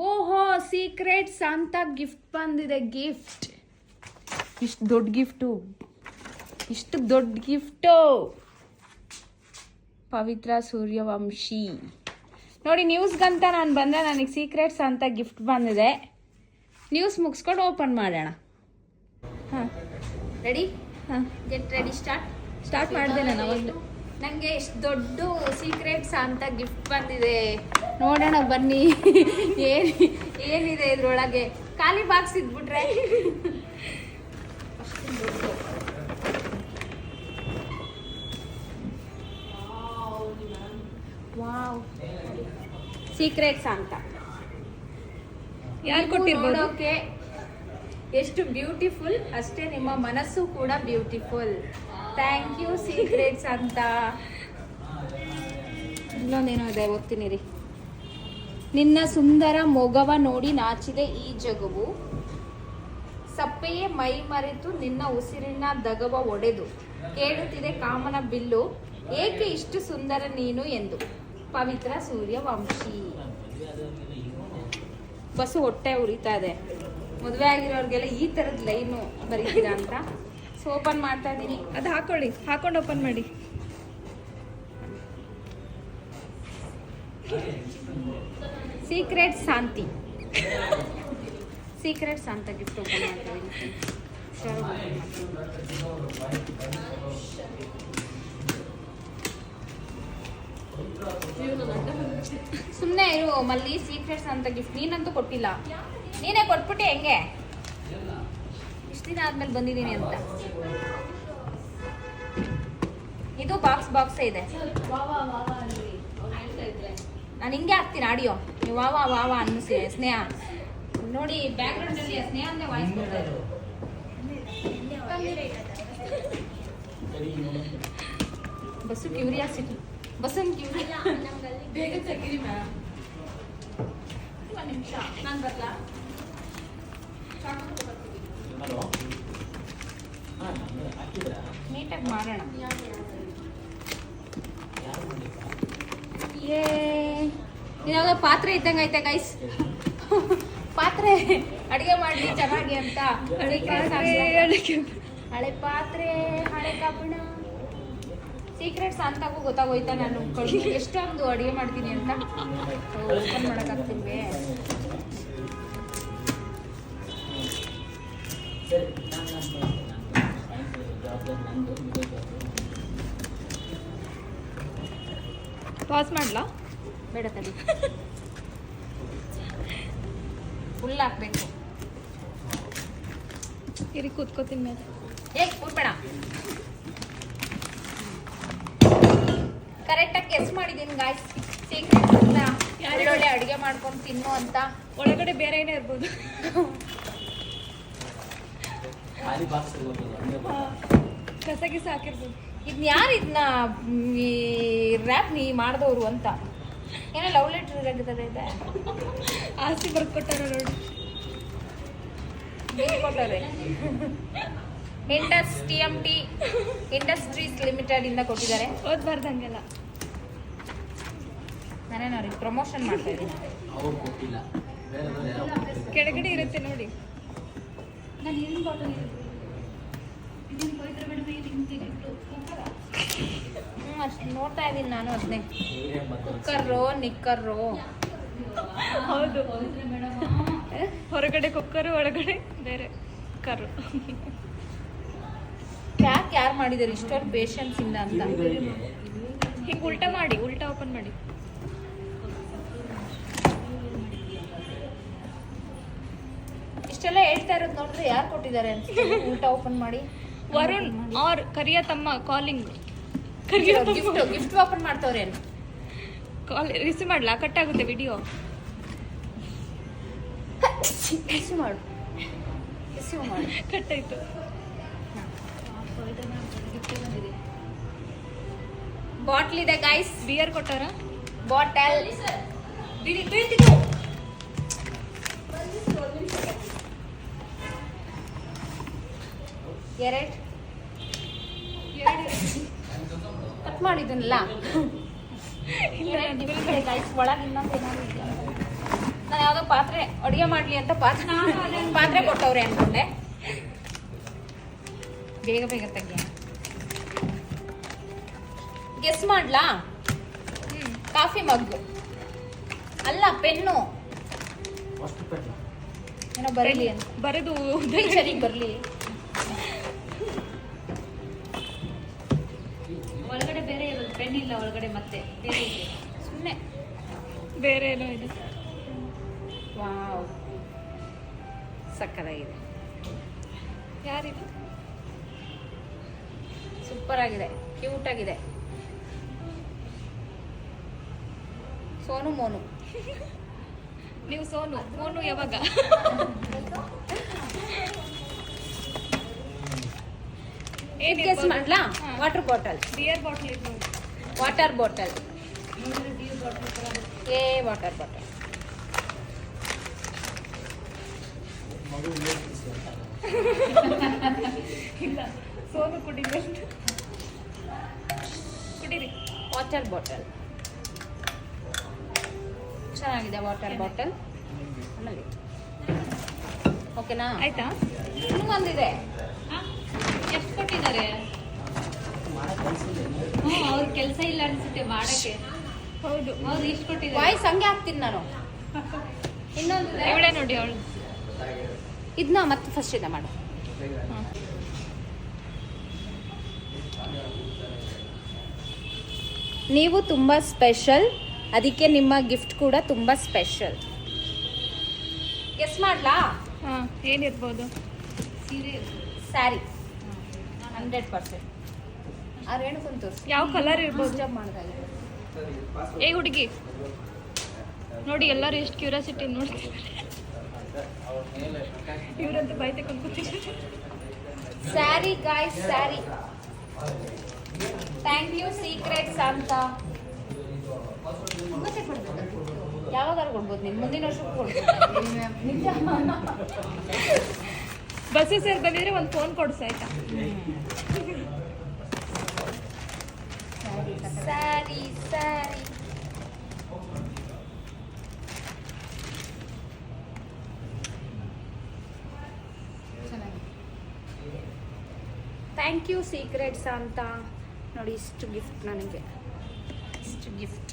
ಓಹೋ ಸೀಕ್ರೆಟ್ ಅಂತ ಗಿಫ್ಟ್ ಬಂದಿದೆ ಗಿಫ್ಟ್ ಇಷ್ಟು ದೊಡ್ಡ ಗಿಫ್ಟು ಇಷ್ಟು ದೊಡ್ಡ ಗಿಫ್ಟು ಪವಿತ್ರ ಸೂರ್ಯವಂಶಿ. ನೋಡಿ ನ್ಯೂಸ್ಗಂತ ನಾನು ಬಂದೆ ನನಗೆ ಸೀಕ್ರೆಟ್ಸ್ ಅಂತ ಗಿಫ್ಟ್ ಬಂದಿದೆ. ನ್ಯೂಸ್ ಮುಗಿಸ್ಕೊಂಡು ಓಪನ್ ಮಾಡೋಣ. ಹಾಂ. ರೆಡಿ ಹಾಂ. ಗೆಟ್ ರೆಡಿ ಸ್ಟಾರ್ಟ್ ಸ್ಟಾರ್ಟ್ ಮಾಡಿದೆ ನಾನು ಒಂದು ನನಗೆ ಇಷ್ಟು ದೊಡ್ಡ ಸೀಕ್ರೆಟ್ಸ್ ಅಂತ ಗಿಫ್ಟ್ ಬಂದಿದೆ. ನೋಡೋಣ ಬನ್ನಿ. ಏನು ಏನಿದೆ ಇದ್ರೊಳಗೆ? ಖಾಲಿ ಬಾಕ್ಸ್ ಇದ್ಬಿಟ್ರೆ? ಸೀಕ್ರೆಟ್ಸ್ ಅಂತ. ಯಾರು ಕೊಟ್ಟಿರ್ಬೋದು? ಎಷ್ಟು ಬ್ಯೂಟಿಫುಲ್ ಅಷ್ಟೇ ನಿಮ್ಮ ಮನಸ್ಸು ಕೂಡ ಬ್ಯೂಟಿಫುಲ್ ಥ್ಯಾಂಕ್ ಯು ಸೀಕ್ರೆಟ್ಸ್ ಅಂತ. ಇನ್ನೊಂದೇನೋ ಇದೆ ಓದ್ತೀನಿ ರೀ ನಿನ್ನ ಸುಂದರ ಮೊಗವ ನೋಡಿ ನಾಚಿದೆ ಈ ಜಗವು. ಸಪ್ಪೆಯೇ ಮೈ ಮರೆತು ನಿನ್ನ ಉಸಿರಿನ ದಗವ ಒಡೆದು. ಕೇಳುತ್ತಿದೆ ಕಾಮನ ಬಿಲ್ಲು, ಏಕೆ ಇಷ್ಟು ಸುಂದರ ನೀನು ಎಂದು. ಪವಿತ್ರ ಸೂರ್ಯವಂಶಿ. ಬಸ್ಸು ಹೊಟ್ಟೆ ಉರಿತಾ ಇದೆ. ಮದುವೆ ಆಗಿರೋರಿಗೆಲ್ಲ ಈ ಥರದ ಲೈನು ಬರೀತೀರಾ ಅಂತ? ಸೊ ಓಪನ್ ಮಾಡ್ತಾ ಇದ್ದೀನಿ ಅದು ಹಾಕೊಳ್ಳಿ. ಹಾಕೊಂಡು ಓಪನ್ ಮಾಡಿ. Secret Shanti secret Shanta gift open ಮಾಡ್ತಾ ಇದ್ದೀನಿ ಸುಮ್ಮನೆ ಇರು ಮಲ್ಲಿ ಸೀಕ್ರೆಟ್ಸ್ ಅಂತ ಗಿಫ್ಟ್ ನೀನಂತೂ ಕೊಟ್ಟಿಲ್ಲ. ನೀನೇ ಕೊಟ್ಬಿಟ್ಟೆ ಹೆಂಗೆ? ಇಷ್ಟು ದಿನ ಆದ್ಮೇಲೆ ಬಂದಿದ್ದೀನಿ ಅಂತ. ಇದು ಬಾಕ್ಸ್ ಬಾಕ್ಸ್ ಇದೆ. ನಾನು ಹಿಂಗೆ ಹಾಕ್ತೀನಿ ಆಡಿಯೋ. ನೀವು ವಾ ವಾ ವಾ ವಾ ಅನ್ನು ಸ್ನೇ- ಸ್ನೇಹ. ನೋಡಿ ಬ್ಯಾಕ್ಗ್ರೌಂಡ್ ಅಲ್ಲಿ ಸ್ನೇಹ ಅಂದ್ರೆ ವಾಯ್ಸ್ ಕೊಡ್ತಾ ಇದ್ರು. Bus curiosity. ಬಸ್ಸನ್ ಕ್ಯೂರಿ ಬೇಗ ತೆಗೀರಿ ಮ್ಯಾಮ್ ಒಂದು ನಿಮಿಷ. ನಾನು ಬರಲಾ? ನೀಟಾಗಿ ಮಾಡೋಣ. ಏ ಪಾತ್ರೆ ಇದ್ದಂಗೆ ಐತೆ ಗೈಸ್ ಪಾತ್ರೆ ಅಡಿಗೆ ಮಾಡಿ ಚೆನ್ನಾಗಿ ಅಂತ. ಹಳೆ ಪಾತ್ರೆ ಹಳೆ ಕಬ್ಬಣ. ಸೀಕ್ರೆಟ್ಸ್ ಅಂತಾಗೂ ಗೊತ್ತಾಗೋಯ್ತಾ ನಾನು? ಎಷ್ಟೊಂದು ಅಡಿಗೆ ಮಾಡ್ತೀನಿ ಅಂತ. ಓಪನ್ ಮಾಡೋಕ್ಕಾಗ್ತಿಲ್ವೇ ಪಾಸ್ ಮಾಡ್ಲಾ? ಬೇಡ ತಡಿ. ಫುಲ್ ಹಾಕ್ಬೇಕು. ಇರಿ ಕೂತ್ಕೋತೀನಿ ಮೇಲೆ. ಏ ಕೂತ್ಬೇಡ. ಕರೆಕ್ಟಾಗಿ ಕೆಸ್ ಮಾಡಿದ್ದೀನಿ ಗಾಯ್ಸ್ ಸೀಕ್ರೆಟ್ ಒಳ್ಳೊಳ್ಳೆ ಅಡುಗೆ ಮಾಡ್ಕೊಂಡು ತಿನ್ನು ಅಂತ. ಒಳಗಡೆ ಬೇರೆ ಏನೇ ಇರ್ಬೋದು. ಕಸ ಗಿಸ ಹಾಕಿರ್ಬೋದು. ಇದನ್ನ ಯಾರು ಇದನ್ನ ರ್ಯಾಪ್ ನೀ ಮಾಡಿದವರು ಅಂತ? ಏನೋ ಲವ್ ಲೆಟರ್ ಇರಾಗಿರ್ತದೆ ಇದೆ. ಆಸ್ತಿ ಬರ್ಕೊಟ್ಟಾರ ನೋಡಿ. ಕೊಟ್ಟವ್ರೆ Indus T M T industries limited ಇಂದ ಕೊಟ್ಟಿದ್ದಾರೆ. ಓದ್ ಹಂಗೆಲ್ಲ ನಾನೇನು ಅವ್ರಿಗೆ ಪ್ರಮೋಷನ್ ಮಾಡ್ತಾ ಇದ್ದೀನಿ? ಅವ್ರು ಕೊಟ್ಟಿಲ್ಲ. ಬೇರೆದವ್ರು ಕೆಳಗಡೆ ಇರುತ್ತೆ ನೋಡಿ. ನಾನು ಬಾಟಲ್ ಅಷ್ಟು ನೋಡ್ತಾ ಇದ್ದೀನಿ ನಾನು ಅದನ್ನೇ ಕುಕ್ಕರ್ ರೋ ಕುಕ್ಕರ್ರು ನಿಕ್ಕರ್ರು. ಹೌದು ಹೊರಗಡೆ ಕುಕ್ಕರು ಒಳಗಡೆ ಬೇರೆ ಕರು ಯಾಕೆ ಯಾರು ಮಾಡಿದ್ದಾರೆ ಇಷ್ಟೊಂದು ಪೇಷನ್ಸ್ ಇಂದ ಅಂತ. ಹಿಂಗೆ ಉಲ್ಟಾ ಮಾಡಿ ಉಲ್ಟಾ ಓಪನ್ ಮಾಡಿ. ಇಷ್ಟೆಲ್ಲ ಹೇಳ್ತಾ ಇರೋದು ನೋಡಿದ್ರೆ ಯಾರು ಕೊಟ್ಟಿದ್ದಾರೆ ಅಂತ ಊಟ ಓಪನ್ ಮಾಡಿ ವರುಣ್ ಆರ್ ಕರಿಯ ತಮ್ಮ ಕಾಲಿಂಗ್ ಗಿಫ್ಟ್ ಗಿಫ್ಟ್ ಓಪನ್ ಮಾಡ್ತವ್ರೆ ಕಾಲ್ ರಿಸೀವ್ ಮಾಡ್ಲಾ? ಕಟ್ ಆಗುತ್ತೆ ವಿಡಿಯೋ ರಿಸೀವ್ ಮಾಡು. ರಿಸೀವ್ ಮಾಡು. ಕಟ್ ಆಯ್ತು. ಬಾಟ್ಲ್ ಇದೆ ಗೈಸ್ ಬಿಯರ್ ಕೊಟ್ಟಾರ? ಬಾಟಲ್ ಎರಡು. ಕಟ್ ಮಾಡಿದನಲ್ಲ ಇಲ್ಲ ಗೈಸ್ ಒಳಗೆ ಇನ್ನೊಂದು ನಾನು ಯಾವುದೋ ಪಾತ್ರೆ ಅಡುಗೆ ಮಾಡಲಿ ಅಂತ ಪಾತ್ರೆ ಪಾತ್ರೆ ಕೊಟ್ಟವ್ರೆ ಅನ್ಕೊಂಡೆ ಬೇಗ ಬೇಗ ತೆಗಿಯ. ಗೆಸ್ ಮಾಡ್ಲಾ? ಕಾಫಿ ಮಗ್ ಅಲ್ಲ ಪೆನ್ನು. ಏನೋ ಬರಲಿ ಅಂತ. ಬರೆದು ಟೀಚರಿಗೆ ಬರಲಿ. ಬೇರೆ ಇರೋದು ಪೆನ್ ಇಲ್ಲ ಒಳಗಡೆ ಮತ್ತೆ ಬೇರೆ ಇದೆ ಸುಮ್ಮನೆ ಬೇರೆ ಏನೋ ಇದೆ. ವಾವ್. ಸಕ್ಕತ್ತಾಗಿದೆ. ಯಾರಿದು? ಸೂಪರ್ ಆಗಿದೆ ಕ್ಯೂಟ್ ಆಗಿದೆ ಸೋನು ಮೋನು. ನೀವು ಸೋನು ಮೋನು ಯಾವಾಗ? ಏನ್ ಗೆಸ್ ಮಾಡ್ಲಾ? Water bottle beer bottle water bottle ಏ ವಾಟರ್ ಬಾಟಲ್ ಇಲ್ಲ ಸೋನು ಕುಡಿರಿ ಕುಡೀರಿ. ವಾಟರ್ ಬಾಟಲ್ ಚೆನ್ನಾಗಿದೆ ವಾಟರ್ ಬಾಟಲ್ ಆಮೇಲೆ. ಓಕೆನಾ ಆಯ್ತಾ? ಇನ್ನೂ ಒಂದಿದೆ ಎಷ್ಟು ಕೊಟ್ಟಿದ್ದಾರೆ? ಹ್ಞೂ ಅವ್ರ ಕೆಲಸ ಇಲ್ಲ ಅನ್ಸುತ್ತೆ ಮಾಡಕ್ಕೆ. ಹೌದು. ಅವ್ರು ಇಷ್ಟು ಕೊಟ್ಟಿದ್ದಾರೆ. ವಾಯ್ಸ್ ಹಂಗೆ ಹಾಕ್ತೀನಿ ನಾನು. ಇನ್ನೊಂದು ಇವಳೇ ನೋಡಿ ಅವಳು? ಇದನ್ನ ಮತ್ತೆ ಫಸ್ಟ್ ಇದೆ ಮಾಡು. ನೀವು ತುಂಬ ಸ್ಪೆಷಲ್ ಅದಕ್ಕೆ ನಿಮ್ಮ ಗಿಫ್ಟ್ ಕೂಡ ತುಂಬ ಸ್ಪೆಷಲ್ ಗೆಸ್ ಮಾಡ್ಲಾ? ಹಾಂ ಏನಿರ್ಬೋದು? ಸೀರೆ ಸ್ಯಾರಿ ಹಂಡ್ರೆಡ್ ಪರ್ಸೆಂಟ್. ಆ ರೇಣುಕಂತ ಯಾವ ಕಲರ್ ಇರ್ಬೋದು? ಡಿಸ್ಟರ್ಬ್ ಮಾಡ್ದಾಗ. ಏ ಹುಡುಗಿ. ನೋಡಿ ಎಲ್ಲರೂ ಎಷ್ಟು ಕ್ಯೂರಿಯಾಸಿಟಿ ನೋಡ್ತಿದ್ದಾರೆ. ಇವರಂತೂ ಬಾಯ್ ತಗೊಂಡು ಕೂತಿದ್ದಾರೆ sorry guys sorry thank you secrets ಅಂತ ಮತ್ತೆ ಕೊಡ್ಬೇಕು ಕೊಡ್ಬೋದು ನೀನು ಮುಂದಿನ ವರ್ಷಕ್ಕೆ ಕೊಡ್ಬೋದು. ಬಸ್ಸು ಸರ್ ಬಂದಿದ್ರೆ ಒಂದು ಫೋನ್ ಕೊಡ್ಸ ಆಯ್ತಾ sorry sorry thank you secrets ಅಂತ ನೋಡಿ ಇಷ್ಟು ಗಿಫ್ಟ್ ನನಗೆ ಇಷ್ಟು ಗಿಫ್ಟ್